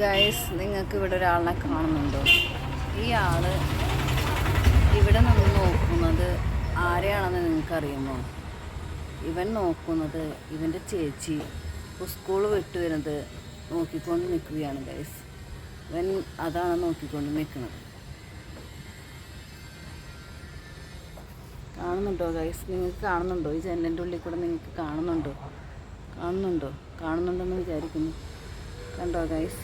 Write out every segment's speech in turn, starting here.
Guys നിങ്ങൾക്ക് ഇവിടെ ഒരാളിനെ കാണുന്നുണ്ടോ? ഈ ആൾ ഇവിടെ നിന്ന് നോക്കുന്നത് ആരെയാണെന്ന് നിങ്ങൾക്കറിയുമോ? ഇവൻ നോക്കുന്നത് ഇവന്റെ ചേച്ചി സ്കൂൾ വിട്ട് വരുന്നത് നോക്കിക്കൊണ്ട് നിൽക്കുകയാണ് ഗൈസ് ഇവൻ അതാണ് നോക്കിക്കൊണ്ട് നിൽക്കുന്നത്. കാണുന്നുണ്ടോ ഗൈസ് നിങ്ങൾക്ക് കാണുന്നുണ്ടോ? ഈ ജനലിന്റെ ഉള്ളിൽ കൂടെ നിങ്ങൾക്ക് കാണുന്നുണ്ടോ? കാണുന്നുണ്ടോ? കാണുന്നുണ്ടെന്ന് വിചാരിക്കുന്നു. കണ്ടോ ഗൈസ്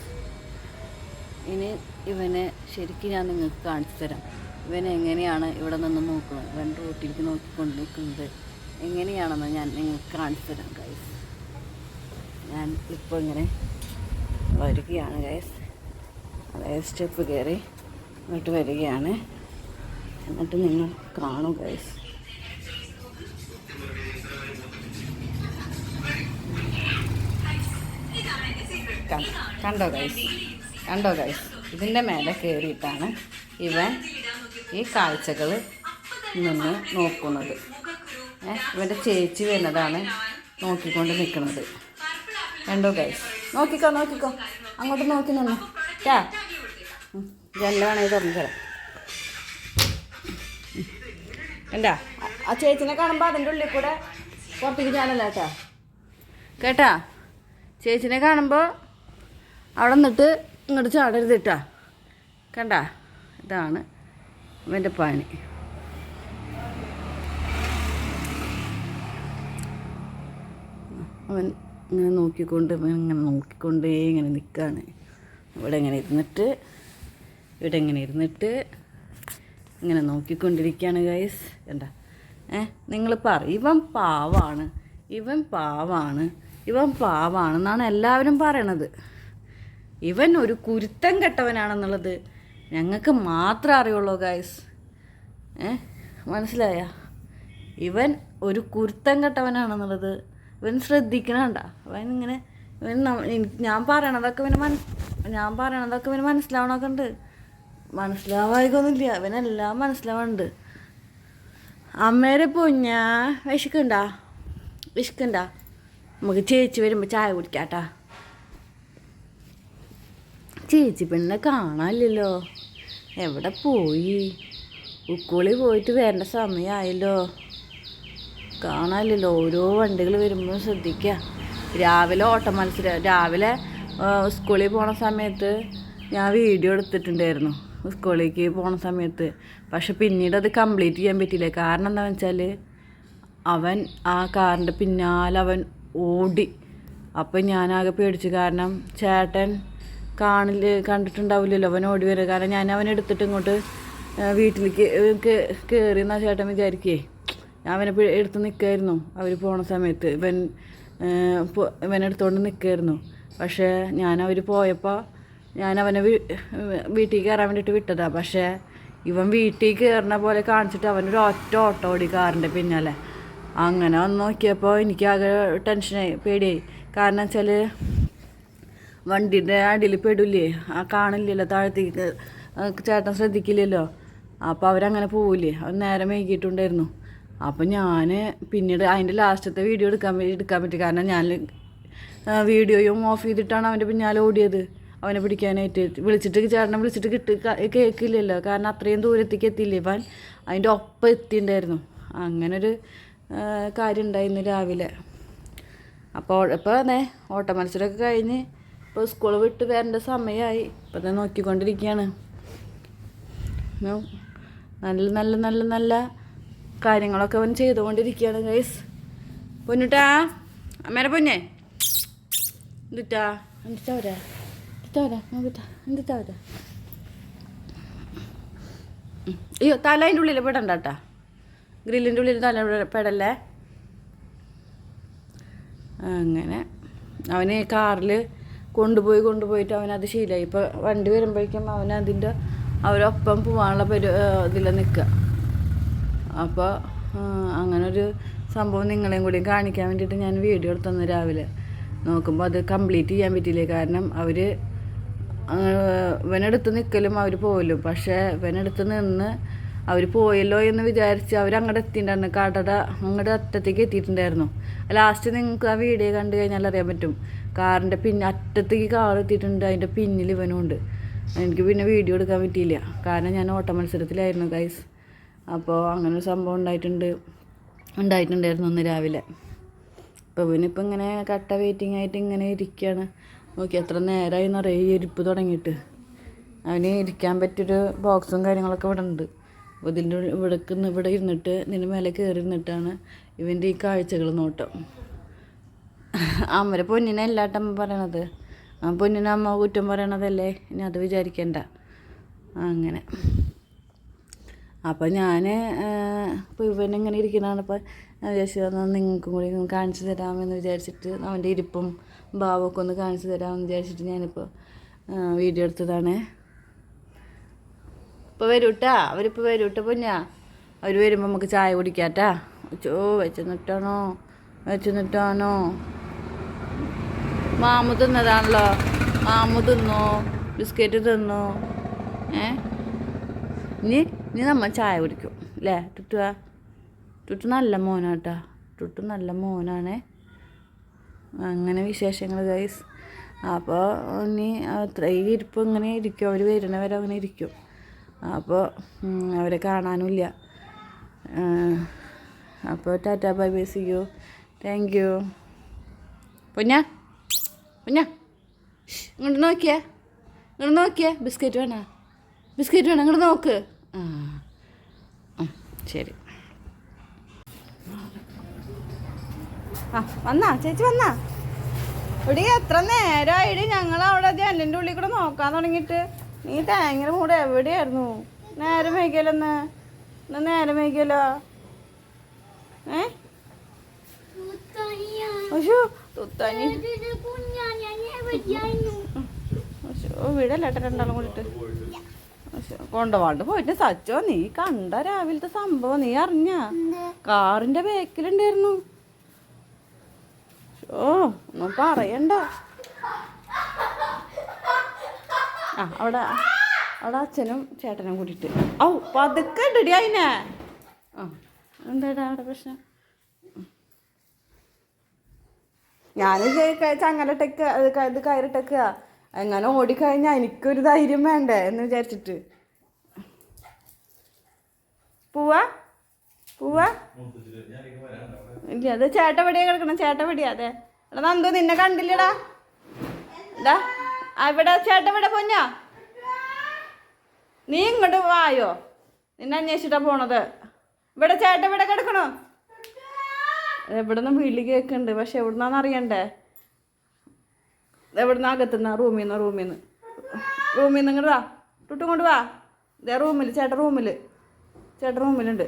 ഇനി ഇവനെ ശരിക്കും ഞാൻ നിങ്ങൾക്ക് കാണിച്ചു തരാം. ഇവൻ എങ്ങനെയാണ് ഇവിടെ നിന്ന് നോക്കുന്നത്? ഇവൻ റോട്ടിലേക്ക് നോക്കിക്കൊണ്ട് നിൽക്കുന്നത് എങ്ങനെയാണെന്ന് ഞാൻ നിങ്ങൾക്ക് കാണിച്ചു തരാം ഗൈസ് ഞാൻ ഇപ്പോൾ ഇങ്ങനെ വരികയാണ് ഗൈസ് അതായത് സ്റ്റെപ്പ് കയറി ഇങ്ങോട്ട് വരികയാണ്. എന്നിട്ട് നിങ്ങൾ കാണും ഗൈസ് കണ്ടോ ഗൈസ് കണ്ടോ ഗൈസ് ഇതിന്റെ മേലെ കയറിയിട്ടാണ് ഇവൻ ഈ കാഴ്ചകൾ നിന്ന് നോക്കുന്നത്. ഇവന്റെ ചേച്ചി വരുന്നതാണ് നോക്കിക്കൊണ്ട് നിൽക്കുന്നത്. കണ്ടോ ഗൈസ് നോക്കിക്കോ നോക്കിക്കോ. അങ്ങോട്ട് നോക്കി നിന്നു. ക്യാ ജനല വേണമെങ്കിൽ തുറന്നു തരാം. എന്താ ആ ചേച്ചിനെ കാണുമ്പോൾ അതിന്റെ ഉള്ളിൽ കൂടെ പുറത്തേക്ക് ഞാനല്ല കേട്ടാ. കേട്ടാ? ചേച്ചിനെ കാണുമ്പോൾ അവിടെ നിന്നിട്ട് ഇങ്ങോട്ട് ചാടരുത് കേട്ടാ. കണ്ട? ഇതാണ് ഇവന്റെ പണി. അവൻ ഇങ്ങനെ നോക്കിക്കൊണ്ട് ഇങ്ങനെ നോക്കിക്കൊണ്ടേ ഇങ്ങനെ നിൽക്കുകയാണ് ഇവിടെ ഇങ്ങനെ ഇരുന്നിട്ട് ഇവിടെ ഇങ്ങനെ ഇരുന്നിട്ട് ഇങ്ങനെ നോക്കിക്കൊണ്ടിരിക്കുകയാണ് ഗൈസ് കണ്ട? ഏ നിങ്ങൾ പറ ഇവൻ പാവാണ്. ഇവൻ പാവാണ്. ഇവൻ പാവാണെന്നാണ് എല്ലാവരും പറയണത്. ഇവൻ ഒരു കുരുത്തം കെട്ടവനാണെന്നുള്ളത് ഞങ്ങൾക്ക് മാത്രമേ അറിയുള്ളൂ ഗായ്സ് ഏ? മനസ്സിലായ? ഇവൻ ഒരു കുരുത്തം കെട്ടവനാണെന്നുള്ളത് ഇവൻ ശ്രദ്ധിക്കണണ്ട? അവൻ ഇങ്ങനെ ഇവൻ ഞാൻ പറയണതൊക്കെ ഇവന് മന ഞാൻ പറയണതൊക്കെ ഇവന് മനസ്സിലാവണമൊക്കെ ഉണ്ട്. മനസ്സിലാവായിക്കൊന്നുമില്ല ഇവനെല്ലാം മനസ്സിലാവുന്നുണ്ട് അമ്മേരെ പൊഞ്ഞ വിശക്കണ്ട വിശക്കണ്ട നമുക്ക് ചേച്ചി വരുമ്പോൾ ചായ കുടിക്കാട്ടാ. ചേച്ചി പെണ്ണിനെ കാണാനില്ലല്ലോ. എവിടെ പോയി? ഉക്കുളി പോയിട്ട് വരേണ്ട സമയമായല്ലോ കാണാനില്ലല്ലോ. ഓരോ വണ്ടികൾ വരുമ്പോൾ ശ്രദ്ധിക്കുക രാവിലെ ഓട്ട മത്സരം രാവിലെ സ്കൂളിൽ പോണ സമയത്ത് ഞാൻ വീഡിയോ എടുത്തിട്ടുണ്ടായിരുന്നു. സ്കൂളിലേക്ക് പോണ സമയത്ത്. പക്ഷെ പിന്നീട് അത് കംപ്ലീറ്റ് ചെയ്യാൻ പറ്റിയില്ല. കാരണം എന്താണെന്ന് വെച്ചാൽ അവൻ ആ കാറിന്റെ പിന്നാലെ അവൻ ഓടി. അപ്പം ഞാനാകെ പേടിച്ചു. കാരണം ചേട്ടൻ കാണില്ല കണ്ടിട്ടുണ്ടാവില്ലല്ലോ അവൻ ഓടി വരിക. കാരണം ഞാൻ അവനെ എടുത്തിട്ട് ഇങ്ങോട്ട് വീട്ടിലേക്ക് കയറി ചേട്ടൻ വിചാരിക്കേ. ഞാൻ അവനെ എടുത്ത് നിൽക്കായിരുന്നു അവർ പോണ സമയത്ത് ഇവൻ ഇവനെടുത്തോണ്ട് നിൽക്കായിരുന്നു പക്ഷേ ഞാൻ അവർ പോയപ്പോൾ ഞാൻ അവനെ വീട്ടിൽ കയറാൻ വേണ്ടിയിട്ട് വിട്ടതാണ് പക്ഷേ ഇവൻ വീട്ടിൽ കയറുന്ന പോലെ കാണിച്ചിട്ട് അവനൊരു ഒറ്റ ഓട്ടോ ഓടി കാറിന്റെ പിന്നാലെ. അങ്ങനെ വന്ന് നോക്കിയപ്പോൾ എനിക്കാകെ ടെൻഷനായി പേടിയായി. കാരണം വെച്ചാൽ വണ്ടിന്റെ അടിയിൽ പെടില്ലേ ആ കാണില്ലല്ലോ താഴത്തേക്ക്. ചേട്ടൻ ശ്രദ്ധിക്കില്ലല്ലോ? അപ്പോൾ അവരങ്ങനെ പോവില്ലേ അവർ നേരെ വൈകിട്ടുണ്ടായിരുന്നു അപ്പോൾ ഞാൻ പിന്നീട് അതിന്റെ ലാസ്റ്റത്തെ വീഡിയോ എടുക്കാൻ എടുക്കാൻ പറ്റി. കാരണം ഞാൻ വീഡിയോയും ഓഫ് ചെയ്തിട്ടാണ് അവന്റെ പിന്നാലെ ഓടിയത്. അവനെ പിടിക്കാനായിട്ട്. വിളിച്ചിട്ട് ചേട്ടനെ വിളിച്ചിട്ട് കിട്ടി കേൾക്കില്ലല്ലോ കാരണം അത്രയും ദൂരത്തേക്ക് എത്തിയില്ലേ ഇവൻ? അതിന്റെ ഒപ്പം എത്തിയിട്ടുണ്ടായിരുന്നു അങ്ങനൊരു കാര്യം ഉണ്ടായിരുന്നു രാവിലെ. അപ്പോൾ ഇപ്പോൾ അതെ ഓട്ട മത്സരമൊക്കെ കഴിഞ്ഞ് ഇപ്പോൾ സ്കൂൾ വിട്ട് വരേണ്ട സമയമായി ഇപ്പം തന്നെ നോക്കിക്കൊണ്ടിരിക്കുകയാണ്. നല്ല നല്ല നല്ല നല്ല കാര്യങ്ങളൊക്കെ അവൻ ചെയ്തുകൊണ്ടിരിക്കുകയാണ് ഗൈസ് പൊന്നുട്ടാ അമ്മേരെ പൊന്നെ. എന്തിട്ടാ? എന്തിട്ടാ എന്തിട്ടാ നോക്കിട്ടാ എന്തിട്ടാ. അയ്യോ തല അതിന്റെ ഉള്ളിൽ പെടണ്ട കേട്ടാ ഗ്രില്ലിന്റെ ഉള്ളിൽ തല പെടല്ലേ? അങ്ങനെ അവന് കാറിൽ കൊണ്ടുപോയി കൊണ്ടുപോയിട്ട് അവനത് ശീലമായി ഇപ്പോൾ വണ്ടി വരുമ്പോഴേക്കും അവനതിന്റെ അവരൊപ്പം പോകാനുള്ള പരി ഇതിൽ നിൽക്കുക അപ്പോൾ അങ്ങനൊരു സംഭവം നിങ്ങളെയും കൂടി കാണിക്കാൻ വേണ്ടിയിട്ട് ഞാൻ വീഡിയോ എടുത്തന്നു രാവിലെ. നോക്കുമ്പോൾ അത് കംപ്ലീറ്റ് ചെയ്യാൻ പറ്റിയില്ല? കാരണം അവർ ഇവനെടുത്ത് നിൽക്കലും അവർ പോകലും പക്ഷേ ഇവനെടുത്ത് നിന്ന് അവർ പോയല്ലോ എന്ന് വിചാരിച്ച് അവർ അങ്ങോട്ട് എത്തിയിട്ടുണ്ടായിരുന്നു കടട അങ്ങോട്ട് അറ്റത്തേക്ക് എത്തിയിട്ടുണ്ടായിരുന്നു. ലാസ്റ്റ് നിങ്ങൾക്ക് ആ വീഡിയോ കണ്ടു കഴിഞ്ഞാൽ അറിയാൻ പറ്റും. കാറിന്റെ പിന്നെ അറ്റത്തേക്ക് കാർ എത്തിയിട്ടുണ്ട്. അതിന്റെ പിന്നിൽ ഇവനുണ്ട് എനിക്ക് പിന്നെ വീഡിയോ എടുക്കാൻ പറ്റിയില്ല. കാരണം ഞാൻ ഓട്ട മത്സരത്തിലായിരുന്നു ഗൈസ് അപ്പോൾ അങ്ങനെ ഒരു സംഭവം ഉണ്ടായിട്ടുണ്ട്. ഉണ്ടായിട്ടുണ്ടായിരുന്നു ഒന്ന് രാവിലെ. അപ്പോൾ ഇവനിപ്പോൾ ഇങ്ങനെ കട്ട വെയിറ്റിംഗ് ആയിട്ട് ഇങ്ങനെ ഇരിക്കുകയാണ് നോക്കി എത്ര നേരമായി നിറയെ ഈ ഇരിപ്പ് തുടങ്ങിയിട്ട്. അവന് ഇരിക്കാൻ പറ്റിയൊരു ബോക്സും കാര്യങ്ങളൊക്കെ ഇവിടെ ഉണ്ട്. അപ്പോൾ ഇതിന്റെ ഇവിടേക്ക് ഇവിടെ ഇരുന്നിട്ട് ഇതിന്റെ മേലെ കയറി ഇരുന്നിട്ടാണ് ഇവന്റെ ഈ കാഴ്ചകൾ നോട്ടം. അമ്മരെ പൊന്നിനെ അല്ലാട്ടമ്മ പറയണത്. ആ പൊന്നിനെ അമ്മ കുറ്റം പറയണതല്ലേ? ഇനി അത് വിചാരിക്കണ്ട. അങ്ങനെ. അപ്പോൾ ഞാൻ ഇപ്പോൾ ഇവനിങ്ങനെ ഇരിക്കുന്നതാണ് ഇപ്പോൾ വിചാരിച്ചു എന്നാൽ നിങ്ങൾക്കും കൂടി കാണിച്ചു തരാമെന്ന് വിചാരിച്ചിട്ട് അവന്റെ ഇരിപ്പും ഭാവമൊക്കെ ഒന്ന് കാണിച്ചു തരാമെന്ന് വിചാരിച്ചിട്ട് ഞാനിപ്പോൾ വീഡിയോ എടുത്തതാണ്. ഇപ്പോൾ വരൂട്ടാ അവരിപ്പോൾ വരൂട്ടാ പൊന്നാ. അവർ വരുമ്പോൾ നമുക്ക് ചായ കുടിക്കാട്ടാ. നിട്ടാണോ? വെച്ച് നിട്ടാണോ? മാമു തിന്നതാണല്ലോ. മാമു തിന്നു? ബിസ്ക്കറ്റ് തിന്നു? ഏ? ഇനി ഇനി നമ്മൾ ചായ കുടിക്കും അല്ലേ ടുട്ടുവാ ടുട്ടു നല്ല മോനാട്ടാ. ടുട്ടു നല്ല മോനാണേ. അങ്ങനെ വിശേഷങ്ങൾ ഗൈസ് അപ്പോൾ ഇനി അത്ര ഈ ഇരിപ്പ് ഇങ്ങനെ ഇരിക്കും. അവർ വരുന്നവരെ അങ്ങനെ ഇരിക്കും. അപ്പോൾ അവരെ കാണാനുമില്ല. അപ്പോൾ tata bye bye see you thank you പൊന്നാ. പൊന്നാ? ഇങ്ങോട്ട് നോക്കിയേ. ഇങ്ങോട്ട് നോക്കിയേ. ബിസ്ക്കറ്റ് വേണോ? ബിസ്ക്കറ്റ് വേണം? ഇങ്ങോട്ട് നോക്ക്. ആ. ശരി. ആ വന്നാ. ചേച്ചി വന്നാ. ഇവിടെ എത്ര നേരമായിട്ട് ഞങ്ങൾ അവിടെ ജനലിന്റെ ഉള്ളിൽ കൂടെ നോക്കാൻ തുടങ്ങിയിട്ട്. നീ തേങ്ങയുടെ മൂടെ എവിടെയായിരുന്നു? നേരം വൈകിയല്ലോ ഇന്ന് ഇന്ന് നേരം വൈകിയല്ലോ. ഏ? അയ്യോ തുത്താനി അയ്യോ വീടല്ല ഏട്ടാ രണ്ടാളും കൂടിയിട്ട് അയ്യോ, കൊണ്ടുപോണ്ട് പോയിട്ട് സച്ചോ നീ കണ്ട രാവിലത്തെ സംഭവം നീ അറിഞ്ഞ? കാറിന്റെ ബേക്കിലുണ്ടായിരുന്നു. ഓ ഒന്നും പറയണ്ട. ആ അവിടെ അവിടെ അച്ഛനും ചേട്ടനും കൂടിയിട്ട്. ഔ പതുക്കെ ഉണ്ടടി അതിനെ ആ എന്താടാ അവിടെ പ്രശ്നം? ഞാൻ ചങ്ങലട്ടേക്ക് അത് ക- ഇത് കയറിട്ടേക്കുക എങ്ങനെ ഓടിക്കഴിഞ്ഞാൽ എനിക്കൊരു ധൈര്യം വേണ്ടേ എന്ന് വിചാരിച്ചിട്ട്. പോവാ? പോവാ? ഇല്ല അത് ചേട്ടപടിയാ കിടക്കണം ചേട്ടപടിയാ അതെ. എടാ നന്ദു നിന്നെ കണ്ടില്ലടാ. എന്താ അവിടെ ചേട്ടവിടെ പൊന്നാ? നീ ഇങ്ങോട്ട് വായോ? നിന്നെ അന്വേഷിച്ചിട്ടാ പോണത്. ഇവിടെ ചേട്ടൻ ഇവിടെ കിടക്കണോ? എവിടെ നിന്ന് വിളി കേൾക്കുന്നുണ്ട് പക്ഷെ എവിടുന്നാന്ന് അറിയണ്ടേ? എവിടുന്ന് അകത്തുന്ന റൂമിൽ നിന്ന് റൂമിൽ നിന്ന് റൂമിൽ നിന്ന് ഇങ്ങോട്ട് വാ. ടുട്ടും കൊണ്ട് വാ. ഇതേ റൂമിൽ ചേട്ടൻ റൂമിൽ ചേട്ടൻ റൂമിലുണ്ട്.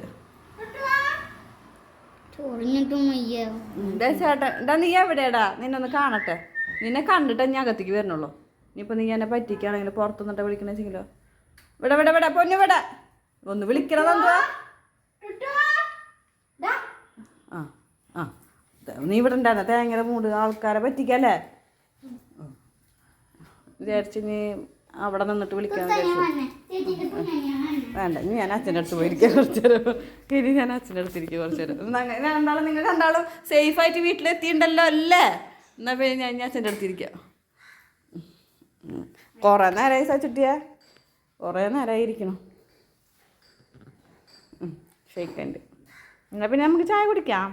ചേട്ടൻ ഡാ നീ എവിടെയാടാ? നിന്നെ ഒന്ന് കാണട്ടെ. നിന്നെ കണ്ടിട്ട് ഞാൻ അകത്തേക്ക് വരണുള്ളൂ. ഇനിയിപ്പോൾ നീ എന്നെ പറ്റിക്കാണെങ്കിൽ പുറത്തുനിന്നിട്ട് വിളിക്കണെച്ചെങ്കിലോ ഇവിടെ ഇവിടെ ഇവിടെ പൊന്നു ഇവിടെ ഒന്ന് വിളിക്കണതെന്തുവാ ആ. ആ നീ ഇവിടെ ഉണ്ടായിരുന്ന? തേങ്ങയുടെ മൂട് ആൾക്കാരെ പറ്റിക്കല്ലേ. വിചാരിച്ച് നീ അവിടെ നിന്നിട്ട് വിളിക്കാൻ വേണ്ട ഇനി ഞാൻ അച്ഛന്റെ അടുത്ത് പോയിരിക്കാം കുറച്ച് നേരം ഇനി ഞാൻ അച്ഛന്റെ അടുത്ത് ഇരിക്കും കുറച്ച് നേരം രണ്ടാളും നിങ്ങൾ രണ്ടാളും സേഫായിട്ട് വീട്ടിലെത്തിയിട്ടുണ്ടല്ലോ അല്ലേ? എന്നാൽ പിന്നെ ഞാൻ ഇനി അച്ഛന്റെ അടുത്ത് ഇരിക്കാം. ഉം. കുറേ നേരമായി സച്ചിട്ടിയാ കുറേ നേരമായി ഇരിക്കണം ഷെയ്ക്കന്റെ എന്നാൽ പിന്നെ നമുക്ക് ചായ കുടിക്കാം.